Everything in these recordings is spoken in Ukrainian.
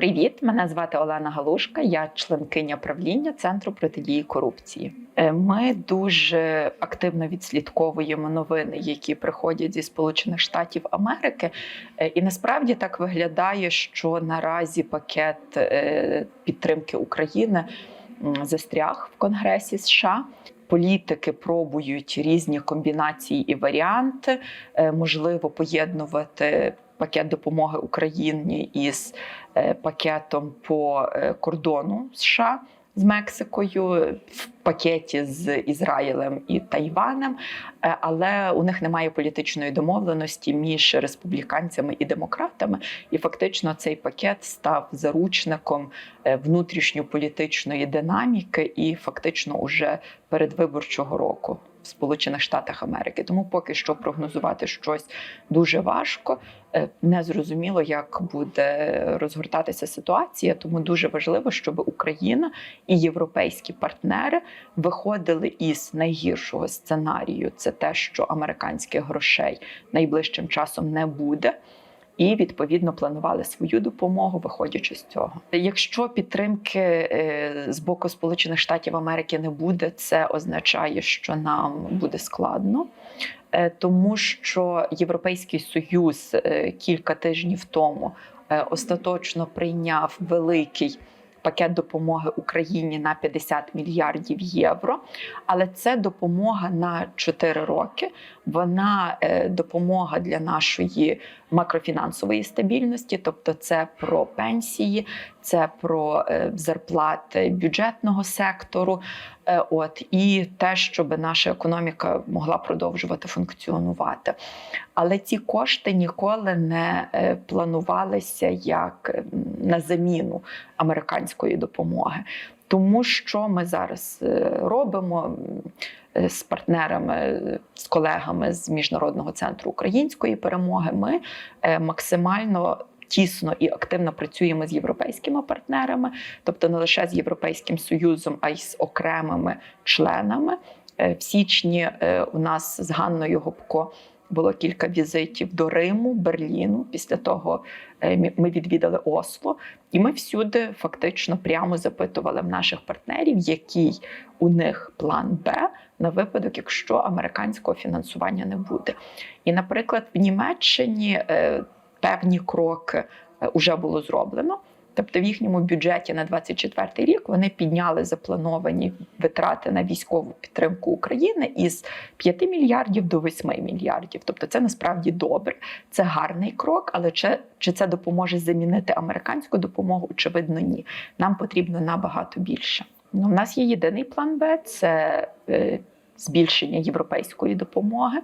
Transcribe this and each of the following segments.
Привіт, мене звати Олена Галушка. Я членкиня правління Центру протидії корупції. Е, Ми дуже активно відслідковуємо новини, які приходять зі Сполучених Штатів Америки. Е, І насправді так виглядає, що наразі пакет е, підтримки України застряг в Конгресі США. Політики пробують різні комбінації і варіанти, можливо, поєднувати пакет допомоги Україні із е, пакетом по е, кордону США з Мексикою в пакеті з Ізраїлем і Тайванем, Е, але у них немає політичної домовленості між республіканцями і демократами. І фактично цей пакет став заручником внутрішньополітичної динаміки і фактично уже передвиборчого року. В Сполучених Штатах Америки тому поки що прогнозувати щось дуже важко. Е, Не зрозуміло, як буде розгортатися ситуація. Тому дуже важливо, щоб Україна і європейські партнери виходили із найгіршого сценарію. Це те, що американських грошей найближчим часом не буде. І відповідно планували свою допомогу, виходячи з цього. Якщо підтримки е, з боку Сполучених Штатів Америки не буде, це означає, що нам буде складно, Е, тому що Європейський Союз е, кілька тижнів тому остаточно прийняв великий. Пакет допомоги Україні на 50 мільярдів євро, але це допомога на 4 роки. Вона е, допомога для нашої макрофінансової стабільності, тобто це про пенсії, це про е, зарплати бюджетного сектору. Е, От і те, щоб наша економіка могла продовжувати функціонувати. Але ці кошти ніколи не е, планувалися як на заміну американської допомоги. Тому що ми зараз е, робимо з партнерами, з колегами з міжнародного центру української перемоги, ми максимально. Тісно і активно працюємо з європейськими партнерами, тобто не лише з Європейським Союзом, а й з окремими членами. Е, В січні е, у нас з Ганною Гопко було кілька візитів до Риму, Берліну. Після того е, ми відвідали Осло, і ми всюди фактично прямо запитували в наших партнерів, який у них план Б на випадок, якщо американського фінансування не буде. І, наприклад, в Німеччині певні кроки вже було зроблено. Тобто в їхньому бюджеті на 24 рік вони підняли заплановані витрати на військову підтримку України із 5 мільярдів до 8 мільярдів. Тобто це насправді добре, це гарний крок, але чи, чи це допоможе замінити американську допомогу? Очевидно, ні. Нам потрібно набагато більше. Ну, у нас є єдиний план Б це е, збільшення європейської допомоги.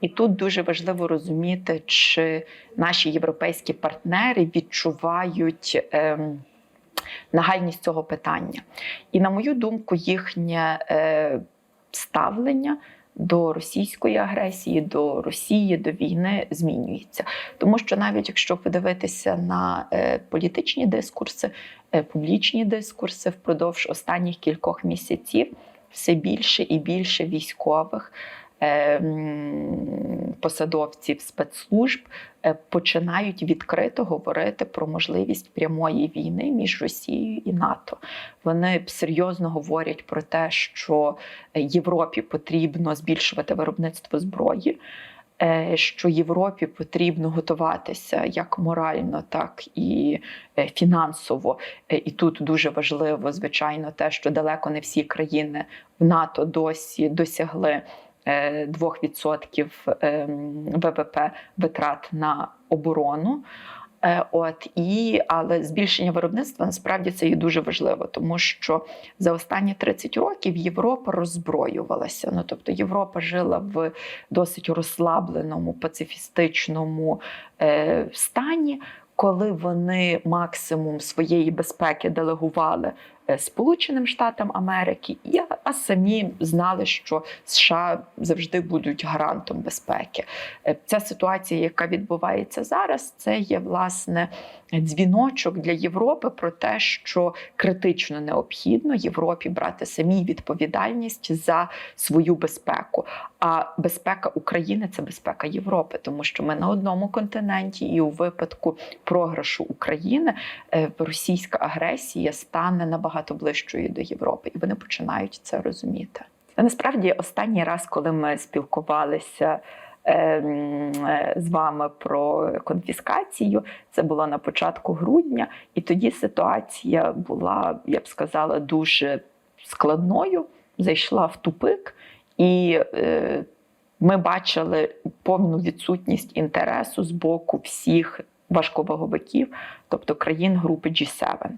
І тут дуже важливо розуміти, чи наші європейські партнери відчувають ем, нагальність цього питання. І, на мою думку, їхнє е, ставлення до російської агресії, до Росії, до війни змінюється. Тому що навіть якщо подивитися на е, політичні дискурси, е, публічні дискурси впродовж останніх кількох місяців, все більше і більше військових. Е, м, Посадовців спецслужб е, починають відкрито говорити про можливість прямої війни між Росією і НАТО. Вони серйозно говорять про те, що Європі потрібно збільшувати виробництво зброї. е, Що Європі потрібно готуватися як морально, так і е, фінансово. І тут дуже важливо, звичайно, те, що далеко не всі країни в НАТО досі досягли 2% ем, ВВП витрат на оборону. Е, От і але збільшення виробництва насправді це є дуже важливо, тому що за останні 30 років Європа роззброювалася. Ну тобто Європа жила в досить розслабленому пацифістичному е, стані, коли вони максимум своєї безпеки делегували е, Сполученим Штатам Америки, і, а- самі знали, що США завжди будуть гарантом безпеки. Е, Ця ситуація, яка відбувається зараз, це є власне дзвіночок для Європи про те, що критично необхідно Європі брати самій відповідальність за свою безпеку. А безпека України це безпека Європи, тому що ми на одному континенті, і у випадку програшу України е, російська агресія стане набагато ближчою до Європи, і вони починають це розуміти. Насправді, останній раз, коли ми спілкувалися. Ем, е, з вами про конфіскацію. Це було на початку грудня, і тоді ситуація була, я б сказала, дуже складною. Зайшла в тупик, і е, ми бачили повну відсутність інтересу з боку всіх важковаговиків, тобто країн групи G7.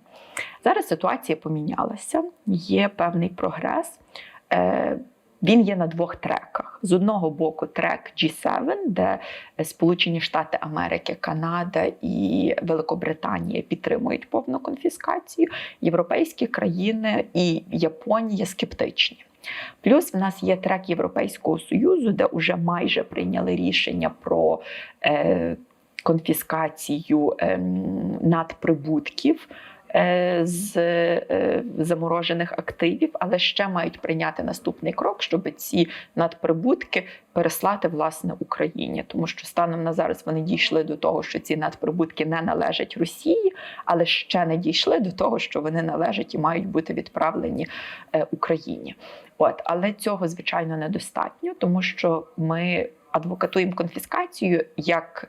Зараз ситуація помінялася, є певний прогрес. Е, він є на двох треках. З одного боку, трек G7, де Сполучені Штати Америки, Канада і Великобританія підтримують повну конфіскацію. Європейські країни і Японія скептичні. Плюс в нас є трек Європейського союзу, де вже майже прийняли рішення про е, конфіскацію е, надприбутків. Е, з е, заморожених активів, але ще мають прийняти наступний крок, щоб ці надприбутки переслати власне Україні, тому що станом на зараз вони дійшли до того, що ці надприбутки не належать Росії, але ще не дійшли до того, що вони належать і мають бути відправлені е, Україні. От але цього звичайно недостатньо, тому що ми адвокатуємо конфіскацію як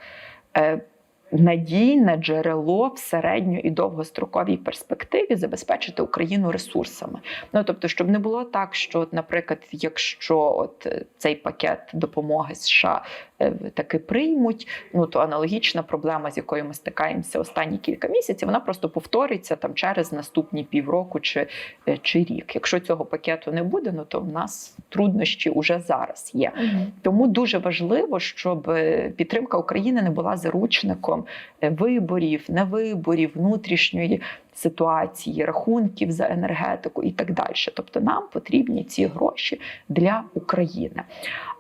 надійне джерело в середньо і довгостроковій перспективі забезпечити Україну ресурсами. Ну тобто, щоб не було так, що, наприклад, якщо от е, цей пакет допомоги США е, таки приймуть, ну то аналогічна проблема, з якою ми стикаємося останні кілька місяців, вона просто повториться там через наступні півроку чи, е, чи рік. Якщо цього пакету не буде, ну то в нас труднощі уже зараз є. Угу. Тому дуже важливо, щоб підтримка України не була заручником Е, виборів, невиборів, внутрішньої ситуації, рахунків за енергетику і так далі. Тобто нам потрібні ці гроші для України.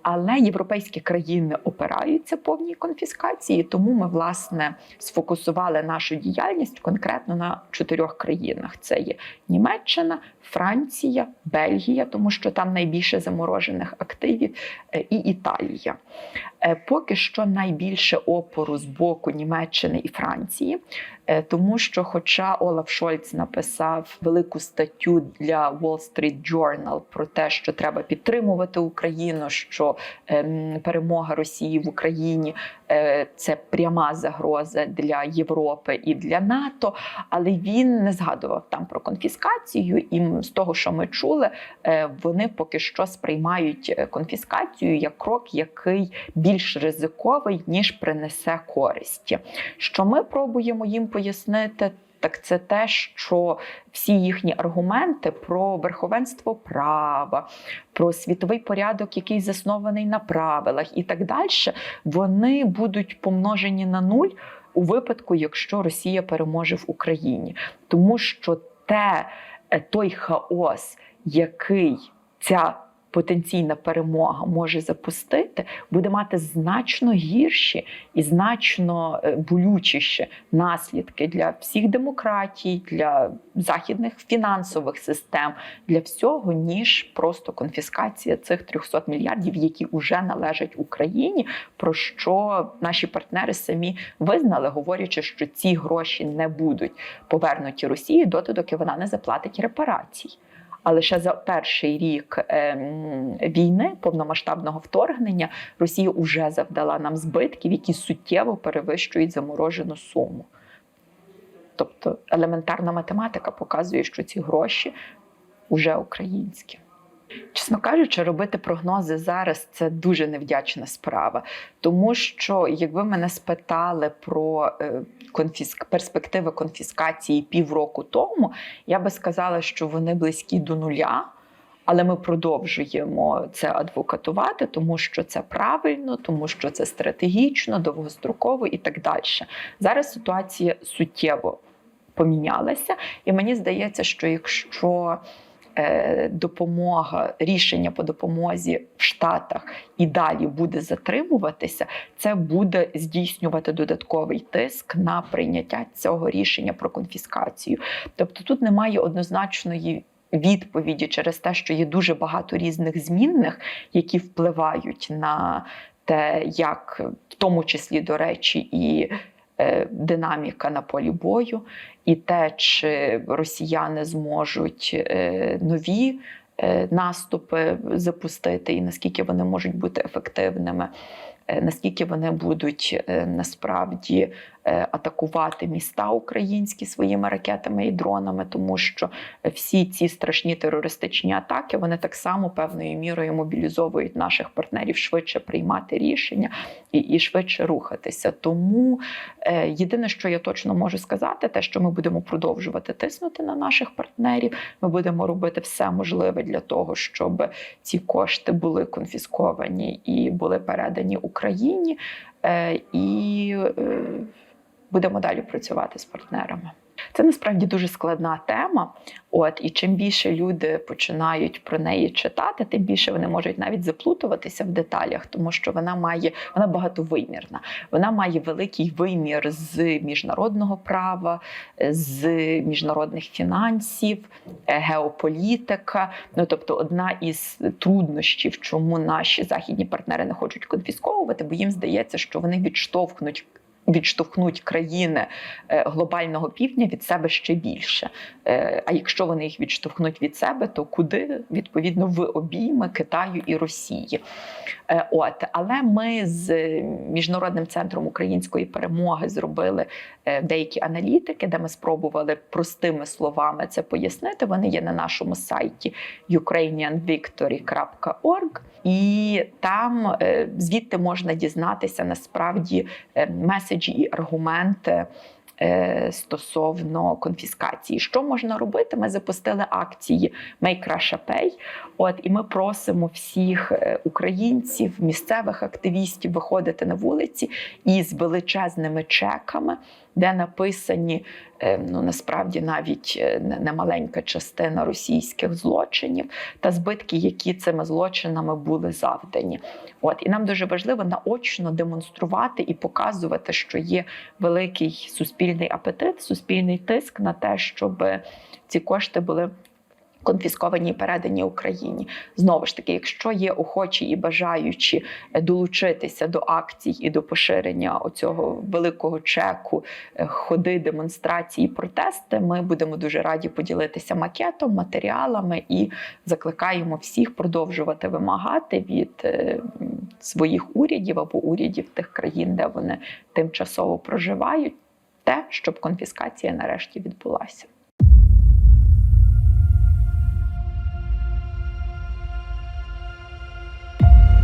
Але європейські країни опираються повній конфіскації, тому ми власне сфокусували нашу діяльність конкретно на чотирьох країнах: це є Німеччина, Франція, Бельгія, тому що там найбільше заморожених активів, е, і Італія. Е, поки що найбільше опору з боку Німеччини і Франції. Е, тому що, хоча Олаф Шольц написав велику статтю для Wall Street Journal про те, що треба підтримувати Україну, що ем, перемога Росії в Україні е, це пряма загроза для Європи і для НАТО, але він не згадував там про конфіскацію, і з того, що ми чули, вони поки що сприймають конфіскацію як крок, який більш ризиковий ніж принесе користь. Що ми пробуємо їм пояснити. Так це те, що всі їхні аргументи про верховенство права, про світовий порядок, який заснований на правилах, і так далі, вони будуть помножені на нуль у випадку, якщо Росія переможе в Україні, тому що те е, той хаос, який ця потенційна перемога може запустити, буде мати значно гірші і значно е, болючіші наслідки для всіх демократій, для західних фінансових систем, для всього, ніж просто конфіскація цих 300 мільярдів, які вже належать Україні. Про що наші партнери самі визнали, говорячи, що ці гроші не будуть повернуті Росії доти, доки вона не заплатить репарацій. А лише за перший рік ем, війни, повномасштабного вторгнення, Росія вже завдала нам збитків, які суттєво перевищують заморожену суму. Тобто елементарна математика показує, що ці гроші вже українські. Чесно кажучи, робити прогнози зараз це дуже невдячна справа, тому що якби мене спитали про е, конфіск... перспективи конфіскації півроку тому, я би сказала, що вони близькі до нуля. Але ми продовжуємо це адвокатувати, тому що це правильно, тому що це стратегічно, довгостроково і так далі. Зараз ситуація суттєво помінялася, і мені здається, що якщо допомога, рішення по допомозі в Штатах і далі буде затримуватися, це буде здійснювати додатковий тиск на прийняття цього рішення про конфіскацію. Тобто тут немає однозначної. Відповіді через те, що є дуже багато різних змінних, які впливають на те, як в тому числі, до речі, і е, динаміка на полі бою, і те, чи росіяни зможуть е, нові е, наступи запустити, і наскільки вони можуть бути ефективними, е, наскільки вони будуть е, насправді е, атакувати міста українські своїми ракетами і дронами, тому що всі ці страшні терористичні атаки вони так само певною мірою мобілізовують наших партнерів швидше приймати рішення і, і швидше рухатися. Тому е, єдине, що я точно можу сказати, те, що ми будемо продовжувати тиснути на наших партнерів. Ми будемо робити все можливе для того, щоб ці кошти були конфісковані і були передані Україні. Е, і е, будемо далі працювати з партнерами. Це насправді дуже складна тема. От і чим більше люди починають про неї читати, тим більше вони можуть навіть заплутуватися в деталях, тому що вона має вона багатовимірна. Вона має великий вимір з міжнародного права, з міжнародних фінансів, е, геополітика. Ну тобто, одна із труднощів, чому наші західні партнери не хочуть конфісковувати, бо їм здається, що вони відштовхнуть. Відштовхнуть країни е, глобального півдня від себе ще більше. Е, А якщо вони їх відштовхнуть від себе, то куди відповідно в обійми Китаю і Росії? Е, От але ми з міжнародним центром української перемоги зробили деякі аналітики, де ми спробували простими словами це пояснити. Вони є на нашому сайті ukrainianvictory.org. І там звідти можна дізнатися насправді е, меседжі і аргументи. е, Стосовно конфіскації, що можна робити? Ми запустили акції Make Russia Pay. От і ми просимо всіх е, українців, місцевих активістів виходити на вулиці із величезними чеками, де написані е, ну насправді навіть е, не- немаленька частина російських злочинів та збитки, які цими злочинами були завдані. От і нам дуже важливо наочно демонструвати і показувати, що є великий суспільний апетит, суспільний тиск на те, щоб ці кошти були. Конфісковані і передані Україні знову ж таки, якщо є охочі і бажаючі е, долучитися до акцій і до поширення оцього великого чеку, е, ходи, демонстрації, протести, ми будемо дуже раді поділитися макетом, матеріалами і закликаємо всіх продовжувати вимагати від е, своїх урядів або урядів тих країн, де вони тимчасово проживають, те, щоб конфіскація нарешті відбулася.